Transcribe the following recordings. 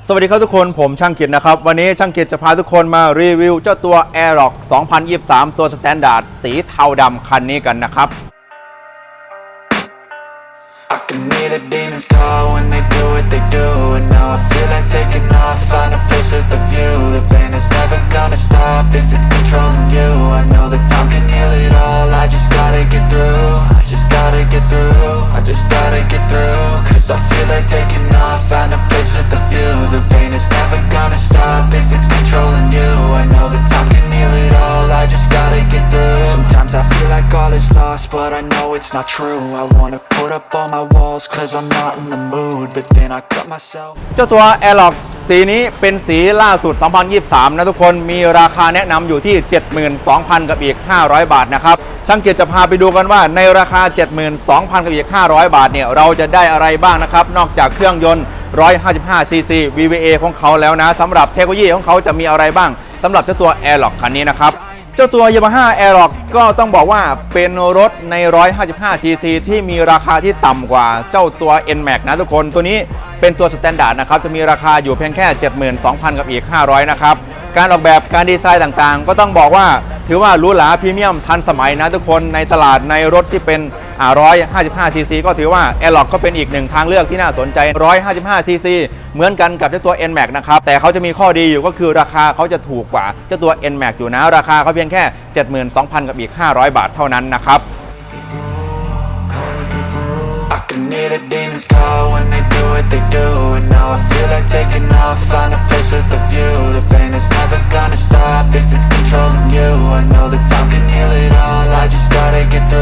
สวัสดีครับทุกคนผมช่างกิจนะครับ วันนี้ช่างกิจจะพาทุกคนมารีวิวเจ้าตัว Aerox 2023 ตัวสแตนดาร์ดสีเทาดำคันนี้กันนะครับ I can hear the demons call when they do what they do And now I feel like taking off, find a place it's not true I wanna put up all my walls cause I'm not in the mood But then I cut myself เจ้าตัว Aerox สีนี้เป็นสีล่าสุด 2023 นะทุกคน มีราคาแนะนำอยู่ที่ 72,000 กับอีก 500 บาทนะครับ ช่างเกียรติจะพาไปดูกันว่าในราคา 72,000 กับอีก 500 บาทเนี่ย เราจะได้อะไรบ้างนะครับ นอกจากเครื่องยนต์ 155cc VVA ของเขาแล้วนะสำหรับเทคโนโลยีของเขาจะมีอะไรบ้างสำหรับเจ้าตัว Aerox คันนี้นะครับ เจ้าตัว Yamaha Aerox ก็ต้องบอกว่าเป็นรถใน 155cc ที่มีราคาที่ต่ำกว่าเจ้าตัว NMAX นะทุกคนตัวนี้เป็นตัวสแตนดาร์ดนะครับ จะมีราคาอยู่เพียงแค่ 72,000 กับอีก 500 นะครับ การออกแบบการดีไซน์ต่างๆ ก็ต้องบอกว่า ถือว่าหรูหราพรีเมียมทันสมัยนะทุกคนในตลาดในรถที่เป็น อ่า 155cc ก็ถือว่า Aerox ก็เป็นอีกหนึ่งทางเลือกที่น่าสนใจ 155cc เหมือนกันกับเจ้าตัว NMAX นะครับ แต่เขาจะมีข้อดีอยู่ก็คือราคาเขาจะถูกกว่าเจ้าตัว NMAX อยู่นะ ราคาเขาเพียงแค่ 72,000 กับอีก 500 บาทเท่านั้นนะครับ I can hear the demons call when they do what they do And now I feel like taking off, find a place with a view The pain is never gonna stop if it's controlling you I know that time can heal it all, I just gotta get through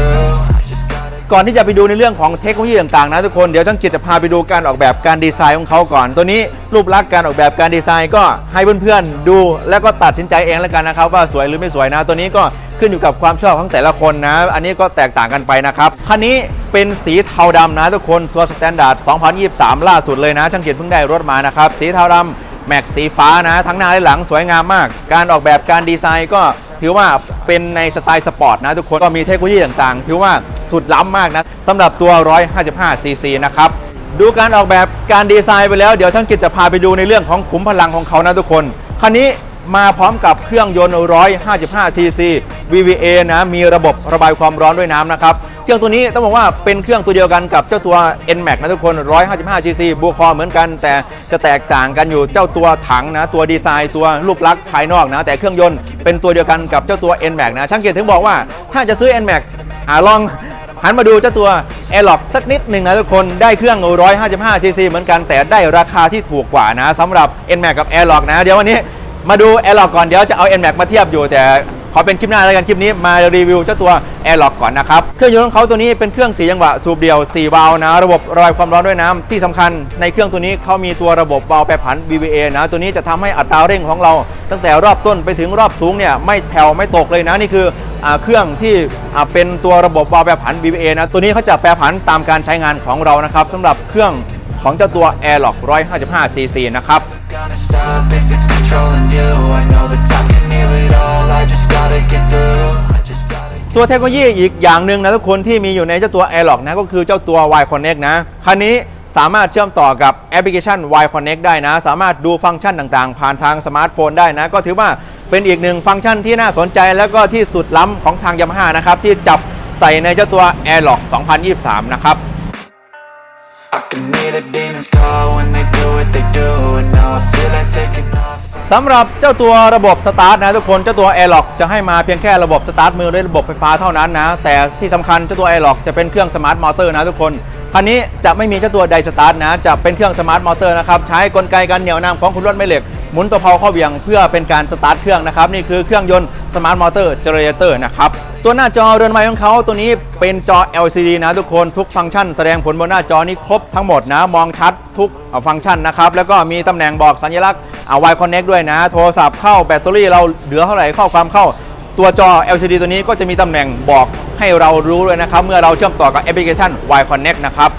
I just gotta ก่อนที่จะไปดูในเรื่องของเทคโนโลยีต่างๆ นะทุกคนเดี๋ยวช่างกิจจะพาไปดูการออกแบบการดีไซน์ของเขาก่อน ตัวนี้รูปลักษณ์การออกแบบการดีไซน์ก็ให้เพื่อนๆดู แล้วก็ตัดสินใจเองแล้วกันนะครับว่าสวยหรือไม่สวยนะ ตัวนี้ก็ขึ้นอยู่กับความชอบของแต่ละคนนะ อันนี้ก็แตกต่างกันไปนะครับคันนี้เป็นสีเทาดำนะทุกคนตัวสแตนดาร์ด 2023 ล่าสุดเลยนะ ช่างกิจเพิ่งได้รถมานะครับสีเทาดำแม็กสีฟ้านะ ทั้งหน้าและหลังสวยงามมาก การออกแบบการดีไซน์ก็ ถือว่าเป็นในสไตล์สปอร์ตนะทุกคนก็มีเทคโนโลยีต่างๆ ถือว่าสุดล้ำมากนะสำหรับตัว 155cc นะครับดูการออกแบบการดีไซน์ไปแล้วเดี๋ยวช่างกิจจะพาไปดูในเรื่องของขุมพลังของเขานะทุกคนคันนี้มาพร้อมกับเครื่องยนต์ 155cc VVA นะมีระบบระบายความร้อนด้วยน้ำนะครับ เครื่องตัวนี้ต้องบอกว่าเป็นเครื่องตัวเดียวกันกับเจ้าตัว NMAX นะทุกคน 155cc บัวคอเหมือนกัน แต่จะแตกต่างกันอยู่เจ้าตัวถังนะ ตัวดีไซน์ตัวรูปลักษณ์ภายนอกนะ แต่เครื่องยนต์เป็นตัวเดียวกันกับเจ้าตัว NMAX นะช่างเกียรติถึงบอกว่าถ้าจะซื้อ NMAX อ่าลองหันมาดูเจ้าตัว a i r l o c สักนิดหนึ่งนะทุกคนได้เครื่อง 155cc เหมือนกันแต่ได้ราคาที่ถูกกว่านะสำหรับ NMAX กับ a i r l o c นะ เดี๋ยววันนี้มาดู a i r l o c ก่อนเดี๋ยวจะเอา NMAX มาเทียบอยู่แต่ ขอเป็นคลิปหน้าแล้วกันคลิปนี้มารีวิวเจ้าตัว a i r l o c ก่อนนะครับเครื่องยนต์ของเขาตัวนี้เป็นเครื่องสีจังหวะสูบเดี่ยว4วาล์วนะระบบระบายความร้อนด้วยน้ำที่สำคัญ ในเครื่องตัวนี้เขามีตัวระบบวาล์วแปรผัน VVA นะตัวนี้จะทำให้อัตราเร่งของเรา ตั้งแต่รอบต้นไปถึงรอบสูงเนี่ยไม่แผ่วไม่ตกเลยนะนี่คืออเครื่องที่เป็นตัวระบบวาล์วแปรผัน BBA นะตัวนี้เขาจะแปรผันตามการใช้งานของเรานะครับสำหรับเครื่องของเจ้าตัว Airlock 155cc นะครับ gonna stop if it's controlling you I know that time can heal it all, ตัวเทคโนโลยีอีกอย่างหนึ่งนะทุกคนที่มีอยู่ในเจ้าตัว Airlock นะก็คือเจ้าตัว Y Connect นะคันนี้สามารถเชื่อมต่อกับแอปพลิเคชัน Y Connect ได้นะ สามารถดูฟังก์ชันต่างๆ ผ่านทางสมาร์ทโฟนได้นะ ก็ถือว่าเป็นอีกหนึ่งฟังก์ชันที่น่าสนใจแล้วก็ที่สุดล้ำของทาง Yamaha นะครับ ที่จับใส่ในเจ้าตัว Airlock 2023 นะครับ I can hear the demons call when they do what they do สำหรับเจ้าตัวระบบสตาร์ทนะทุกคนเจ้าตัว Airlock จะให้มาเพียงแค่ระบบสตาร์ทมือด้วยระบบไฟฟ้าเท่านั้นนะ แต่ที่สำคัญเจ้าตัว Airlock จะเป็นเครื่องสมาร์ทมอเตอร์นะทุกคนคันนี้จะไม่มีเจ้าตัวไดสตาร์ทนะ จะเป็นเครื่องสมาร์ทมอเตอร์นะครับ ใช้กลไกการเหนี่ยวนำของคุณรถแม่เหล็ก หมุนตัวเพลาเข้าเวียงเพื่อเป็นการสตาร์ทเครื่องนะครับนี่คือเครื่องยนต์สมาร์ทมอเตอร์เจเนเรเตอร์นะครับตัวหน้าจอเรือนไม้ของเขาตัวนี้เป็นจอ LCD นะทุกคนทุกฟังก์ชันแสดงผลบนหน้าจอนี้ครบทั้งหมดนะมองชัดทุกฟังก์ชันนะครับแล้วก็มีตำแหน่งบอกสัญลักษณ์เอา Y Connect ด้วยนะ โทรศัพท์เข้าแบตเตอรี่เราเหลือเท่าไหร่ข้อความเข้า ตัวจอ LCD ตัวนี้ก็จะมีตำแหน่งบอกให้เรารู้ด้วยนะครับ เมื่อเราเชื่อมต่อกับแอปพลิเคชัน Y Connect นะครับ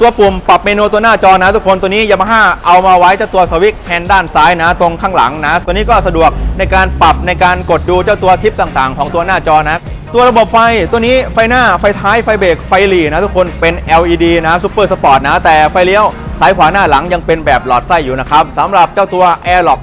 ตัวปุ่มปรับเมนูตัวหน้าจอนะทุกคนตัวนี้ Yamaha เอามาไว้เจ้าตัวสวิตช์แฮนด้านซ้ายนะ ตรงข้างหลังนะ ตัวนี้ก็สะดวกในการปรับในการกดดูเจ้าตัวทิปต่างๆ ของตัวหน้าจอนะ ตัวระบบไฟตัวนี้ไฟหน้าไฟท้ายไฟเบรกไฟหลีนะทุกคนเป็น LED นะซูเปอร์สปอร์ตนะ แต่ไฟเลี้ยวซ้ายขวาหน้าหลังยังเป็นแบบหลอดไส้อยู่นะครับสำหรับเจ้าตัว Airlock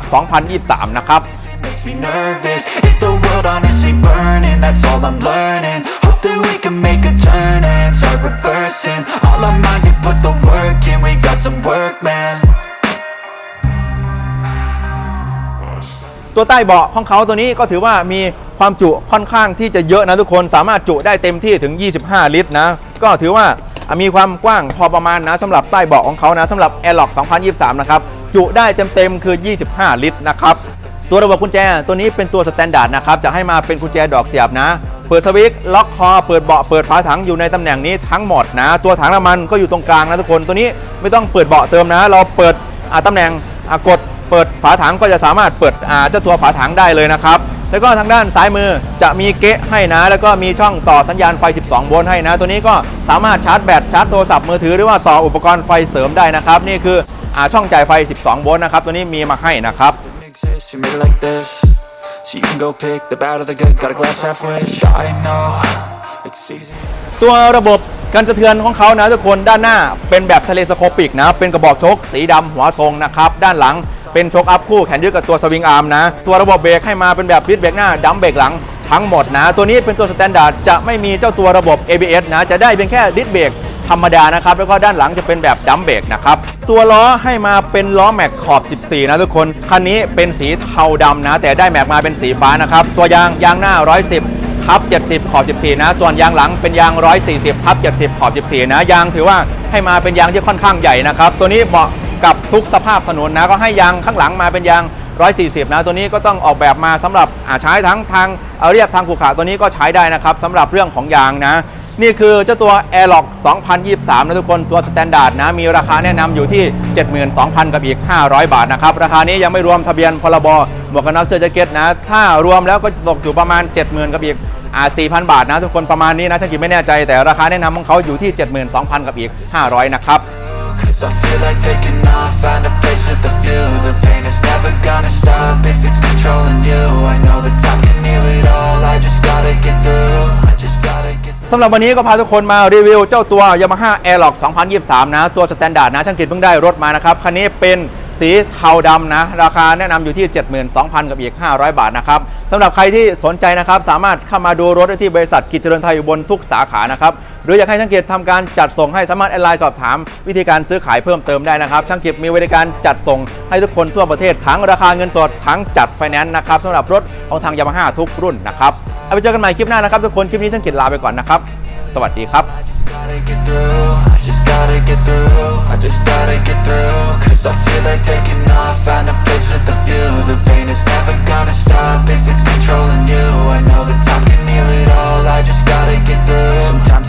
2023 นะครับ makes me nervous Is the world honestly burning? That's all I'm learning Hope that we can make a turn and start reversing All our minds put the work in We got some work, man ตัวใต้เบาะของเขาตัวนี้ก็ถือว่ามีความจุค่อนข้างที่จะเยอะนะทุกคนสามารถจุได้เต็มที่ถึง 25 ลิตรนะ ก็ถือว่ามีความกว้างพอประมาณนะสำหรับใต้เบาะของเขานะสำหรับ a i r l o c 2023 นะครับ จุได้เต็มๆคือ 25 ลิตรนะครับ ตัวระบบกุญแจตัวนี้เป็นตัวสแตนดาร์ดนะครับ จะให้มาเป็นกุญแจดอกเสียบนะ เปิดสวิตช์ล็อกคอเปิดเบาะเปิดฝาถังอยู่ในตำแหน่งนี้ทั้งหมดนะ ตัวถังน้ำมันก็อยู่ตรงกลางนะทุกคนตัวนี้ไม่ต้องเปิดเบาะเติมนะ เราเปิดอ่าตำแหน่งกดเปิดฝาถังก็จะสามารถเปิดอ่าเจ้าตัวฝาถังได้เลยนะครับแล้วก็ทางด้านซ้ายมือจะมีเกะให้นะ แล้วก็มีช่องต่อสัญญาณไฟ 12 โวลต์ให้นะ ตัวนี้ก็สามารถชาร์จแบตชาร์จโทรศัพท์มือถือหรือว่าต่ออุปกรณ์ไฟเสริมได้นะครับ นี่คืออาช่องจ่ายไฟ 12 โวลต์นะครับ ตัวนี้มีมาให้นะครับ So you can go pick the bad or the good Got a glass halfway. I know It's easy ตัวระบบการสะเทือนของเขานะทุกคนด้านหน้าเป็นแบบทะเลสโคปิกนะ เป็นกระบอกชคสีดำหัวทรงนะครับ ด้านหลังเป็นชคอัพคู่แขนยึดกับตัวสวิงอาร์มนะ ตัวระบบเบรกให้มาเป็นแบบดิสเบรกหน้าดัมเบรกหลังทั้งหมดนะ ตัวนี้เป็นตัวสแตนดาร์ดจะไม่มีเจ้าตัวระบบ ABS นะ จะได้เป็นแค่ดิสเบรก ธรรมดานะครับ แล้วก็ด้านหลังจะเป็นแบบดัมเบกนะครับ ตัวล้อให้มาเป็นล้อแม็กขอบ 14 นะทุกคน คันนี้เป็นสีเทาดำนะ แต่ได้แม็กมาเป็นสีฟ้านะครับ ตัวยางยางหน้า 110ทับ 70 ขอบ 14 นะ ส่วนยางหลังเป็นยาง 140 ทับ 70 ขอบ 14 นะ ยางถือว่าให้มาเป็นยางที่ค่อนข้างใหญ่นะครับ ตัวนี้เหมาะกับทุกสภาพถนนนะ ก็ให้ยางข้างหลังมาเป็นยาง 140 นะ ตัวนี้ก็ต้องออกแบบมาสำหรับใช้ทั้งทางเอาเรียบทางขรุขระตัวนี้ก็ใช้ได้นะครับสำหรับเรื่องของยางนะ นี่คือเจ้าตัว Airlock 2023 นะทุกคนตัวสแตนดาร์ดนะ มีราคาแนะนำอยู่ที่ 72,000 กับอีก 500 บาทนะครับ ราคานี้ยังไม่รวมทะเบียนพรบหมวกกันน็อกเสื้อแจ็คเก็ตนะ ถ้ารวมแล้วก็ตกอยู่ประมาณ 70,000 กับอีกอ่า4,000 บาทนะทุกคนประมาณนี้นะถ้ากินไม่แน่ใจแต่ราคาแนะนำของเขาอยู่ที่ 72,000 กับอีก 500 นะครับ Cause I feel like taking off Find a place with a view The pain is never gonna stop If it's controlling you I know the time can heal it all I just gotta get through สำหรับวันนี้ก็พาทุกคนมารีวิวเจ้าตัว Yamaha Airlock 2023 นะ ตัวสแตนดาร์ดนะช่างกิจเพิ่งได้รถมานะครับ คันนี้เป็นสีเทาดำนะ ราคาแนะนำอยู่ที่ 72,000 กับอีก 500 บาทนะครับสำหรับใครที่สนใจนะครับ สามารถเข้ามาดูรถได้ที่บริษัทกิจเจริญไทยอยู่บนทุกสาขานะครับหรืออยากให้ช่างกิจทำการจัดส่งให้สามารถแอดไลน์สอบถาม วิธีการซื้อขายเพิ่มเติมได้นะครับช่างกิจมีบริการจัดส่งให้ทุกคนทั่วประเทศทั้งราคาเงินสดทั้งจัดไฟแนนซ์นะครับสำหรับรถของทาง Yamaha ทุกรุ่นนะครับ เอาไปเจอกันใหม่คลิปหน้านะครับทุกคนคลิปนี้ช่างกิจลาไปก่อนนะครับ สวัสดีครับ gotta get through I just gotta get through I just gotta get through Cause I feel like taking off Find a place with a view The pain is never gonna stop If it's controlling you I know that